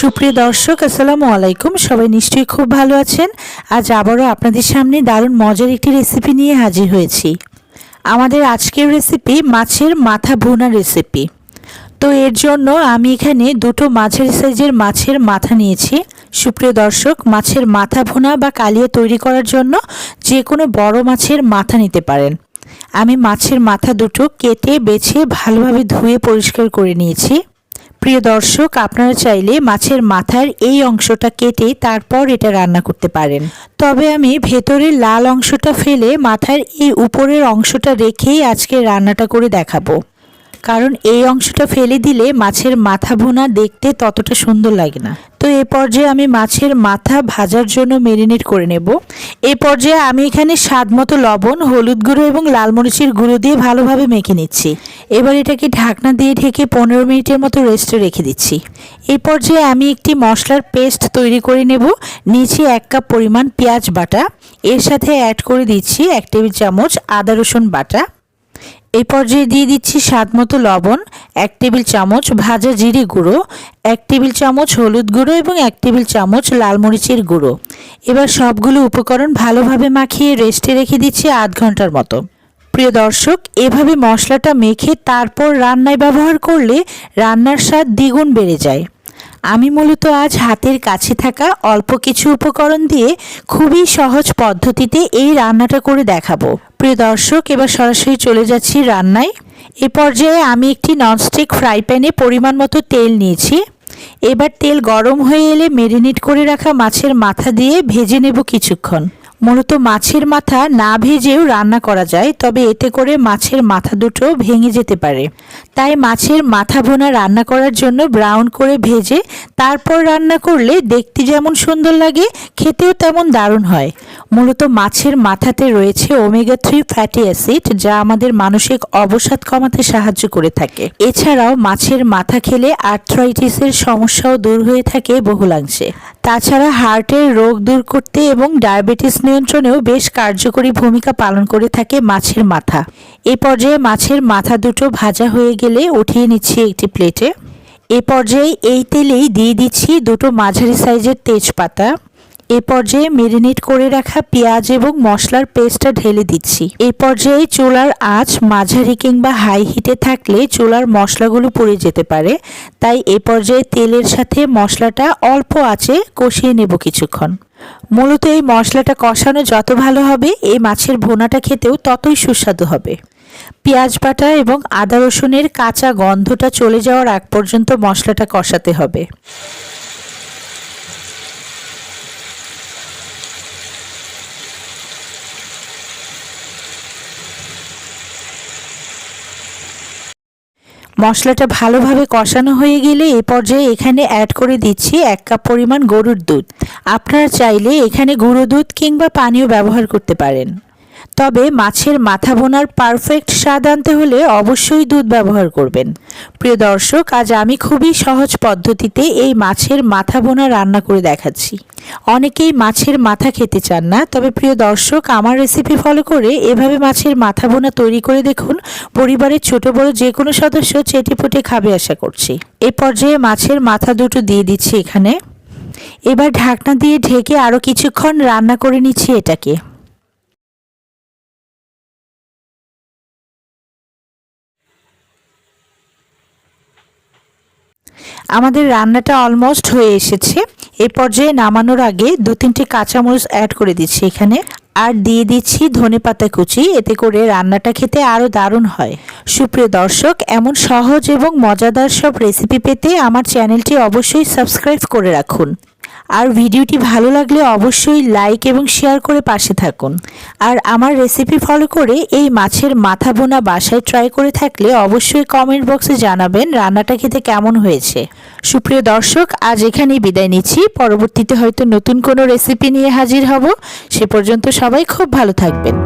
সুপ্রিয় দর্শক, আসসালামু আলাইকুম। সবাই নিশ্চয়ই খুব ভালো আছেন। আজ আবারও আপনাদের সামনে দারুণ মজার একটি রেসিপি নিয়ে হাজির হয়েছি। আমাদের আজকের রেসিপি মাছের মাথা ভুনা রেসিপি তো এর জন্য আমি এখানে দুটো মাছের সাইজের মাছের মাথা নিয়েছি। সুপ্রিয় দর্শক, মাছের মাথা ভুনা বা কালিয়া তৈরি করার জন্য যে কোনো বড় মাছের মাথা নিতে পারেন। আমি মাছের মাথা দুটো কেটে, বেছে, ভালোভাবে ধুয়ে পরিষ্কার করে নিয়েছি। প্রিয় দর্শক, আপনারা চাইলে মাছের মাথার এই অংশটা কেটে তারপর এটা রান্না করতে পারেন। তবে আমি ভেতরের লাল অংশটা ফেলে মাথার এই উপরের অংশটা রেখেই আজকে রান্নাটা করে দেখাবো। কারণ এই অংশটা ফেলে দিলে মাছের মাথা ভুনা দেখতে ততটা সুন্দর লাগে না। তো এই পর্যায়ে আমি মাছের মাথা ভাজার জন্য মেরিনেট করে নেব। এই পর্যায়ে আমি এখানে স্বাদ মতো লবণ, হলুদ গুঁড়ো এবং লাল মরিচের গুঁড়ো দিয়ে ভালোভাবে মেখে নিচ্ছি। এবার এটাকে ঢাকনা দিয়ে ঢেকে পনেরো মিনিটের মতো রেস্টে রেখে দিচ্ছি। এই পর্যায়ে আমি একটি মশলার পেস্ট তৈরি করে নেব। নিচে এক কাপ পরিমাণ পেঁয়াজ বাটা। এর সাথে অ্যাড করে দিচ্ছি এক টেবিল চামচ আদা রসুন বাটা। এই পর্যায়ে দিয়ে দিচ্ছি স্বাদ মতো লবণ, এক টেবিল চামচ ভাজা জিরে গুঁড়ো, এক টেবিল চামচ হলুদ গুঁড়ো এবং এক টেবিল চামচ লাল মরিচের গুঁড়ো। এবার সবগুলো উপকরণ ভালোভাবে মাখিয়ে রেস্টে রেখে দিচ্ছি আধ ঘণ্টার মতো। প্রিয় দর্শক, এভাবে মশলাটা মেখে তারপর রান্নায় ব্যবহার করলে রান্নার স্বাদ দ্বিগুণ বেড়ে যায়। আমি মূলত আজ হাতের কাছে থাকা অল্প কিছু উপকরণ দিয়ে খুবই সহজ পদ্ধতিতে এই রান্নাটা করে দেখাবো। প্রিয় দর্শক, এবার সরাসরি চলে যাচ্ছি রান্নায়। এ পর্যায়ে আমি একটি ননস্টিক ফ্রাই প্যানে পরিমাণ মতো তেল নিয়েছি। এবার তেল গরম হয়ে এলে মেরিনেট করে রাখা মাছের মাথা দিয়ে ভেজে নেব কিছুক্ষণ। মূলত মাছের মাথা না ভেজেও রান্না করা যায়, তবে এতে করে মাছের মাথা দুটো ভেঙে যেতে পারে। তাই মাছের মাথা ভোনা রান্না করার জন্য ব্রাউন করে ভেজে, তারপর রান্না করলে দেখতে যেমন সুন্দর লাগে, খেতেও তেমন দারুণ হয়। মূলত মাছের মাথাতে রয়েছে ওমেগা থ্রি ফ্যাটি অ্যাসিড যা আমাদের মানসিক অবসাদ কমাতে সাহায্য করে থাকে। এছাড়াও মাছের মাথা খেলে আর্থ্রাইটিসের সমস্যাও দূর হয়ে থাকে বহুলাংশে। তাছাড়া হার্টের রোগ দূর করতে এবং ডায়াবেটিস নিয়ন্ত্রণেও বেশ কার্যকরী ভূমিকা পালন করে থাকে মাছের মাথা। এ পর্যায়ে মাছের মাথা দুটো ভাজা হয়ে গেলে উঠিয়ে নিচ্ছি একটি প্লেটে। এ পর্যায়ে এই তেলেই দিয়ে দিচ্ছি দুটো মাঝারি সাইজের তেজপাতা। এ পর্যায়ে মেরিনেট করে রাখা পেঁয়াজ এবং মশলার পেস্টটা ঢেলে দিচ্ছি। এই পর্যায়ে চুলার আঁচ মাঝারি কিংবা হাই হিটে থাকলে চুলার মশলাগুলো পুড়ে যেতে পারে। তাই এ পর্যায়ে তেলের সাথে মশলাটা অল্প আঁচে কষিয়ে নেব কিছুক্ষণ। মূলত এই মশলাটা কষানো যত ভালো হবে, এই মাছের ভোনাটা খেতেও ততই সুস্বাদু হবে। পেঁয়াজ বাটা এবং আদা রসুনের কাঁচা গন্ধটা চলে যাওয়ার আগ পর্যন্ত মশলাটা কষাতে হবে। মশলাটা ভালোভাবে কষানো হয়ে গেলে এ পর্যায়ে এখানে অ্যাড করে দিচ্ছি এক কাপ পরিমাণ গরুর দুধ। আপনারা চাইলে এখানে গুঁড়ো দুধ কিংবা পানীয় ব্যবহার করতে পারেন। তবে মাছের মাথা বোনার পারফেক্ট স্বাদ আনতে হলে অবশ্যই দুধ ব্যবহার করবেন। প্রিয় দর্শক, আজ আমি খুবই সহজ পদ্ধতিতে এই মাছের মাথা বোনা রান্না করে দেখাচ্ছি। অনেকেই মাছের মাথা খেতে চান না, তবে প্রিয় দর্শক, আমার রেসিপি ফলো করে এভাবে মাছের মাথা বোনা তৈরি করে দেখুন। পরিবারের ছোট বড় যে কোনো সদস্য চেটেপুটে খাবে আশা করছি। এই পর্যায়ে মাছের মাথা দুটো দিয়ে দিচ্ছি এখানে। এবার ঢাকনা দিয়ে ঢেকে আরও কিছুক্ষণ রান্না করে নিচ্ছি এটাকে। আমাদের রান্নাটা অলমোস্ট হয়ে এসেছে। এ পর্যায়ে নামানোর আগে দু তিনটি কাঁচামরিচ অ্যাড করে দিচ্ছি এখানে। আর দিয়ে দিচ্ছি ধনে পাতা কুচি, এতে করে রান্নাটা খেতে আরও দারুণ হয়। সুপ্রিয় দর্শক, এমন সহজ এবং মজাদার সব রেসিপি পেতে আমার চ্যানেলটি অবশ্যই সাবস্ক্রাইব করে রাখুন। আর ভিডিওটি ভালো লাগলে অবশ্যই লাইক এবং শেয়ার করে পাশে থাকুন। আর আমার রেসিপি ফলো করে এই মাছের মাথা বোনা বাসায় ট্রাই করে থাকলে অবশ্যই কমেন্ট বক্সে জানাবেন রান্নাটা খেতে কেমন হয়েছে। সুপ্রিয় দর্শক, আজ এখানেই বিদায় নিচ্ছি। পরবর্তীতে হয়তো নতুন কোনো রেসিপি নিয়ে হাজির হব। সে পর্যন্ত সবাই খুব ভালো থাকবেন।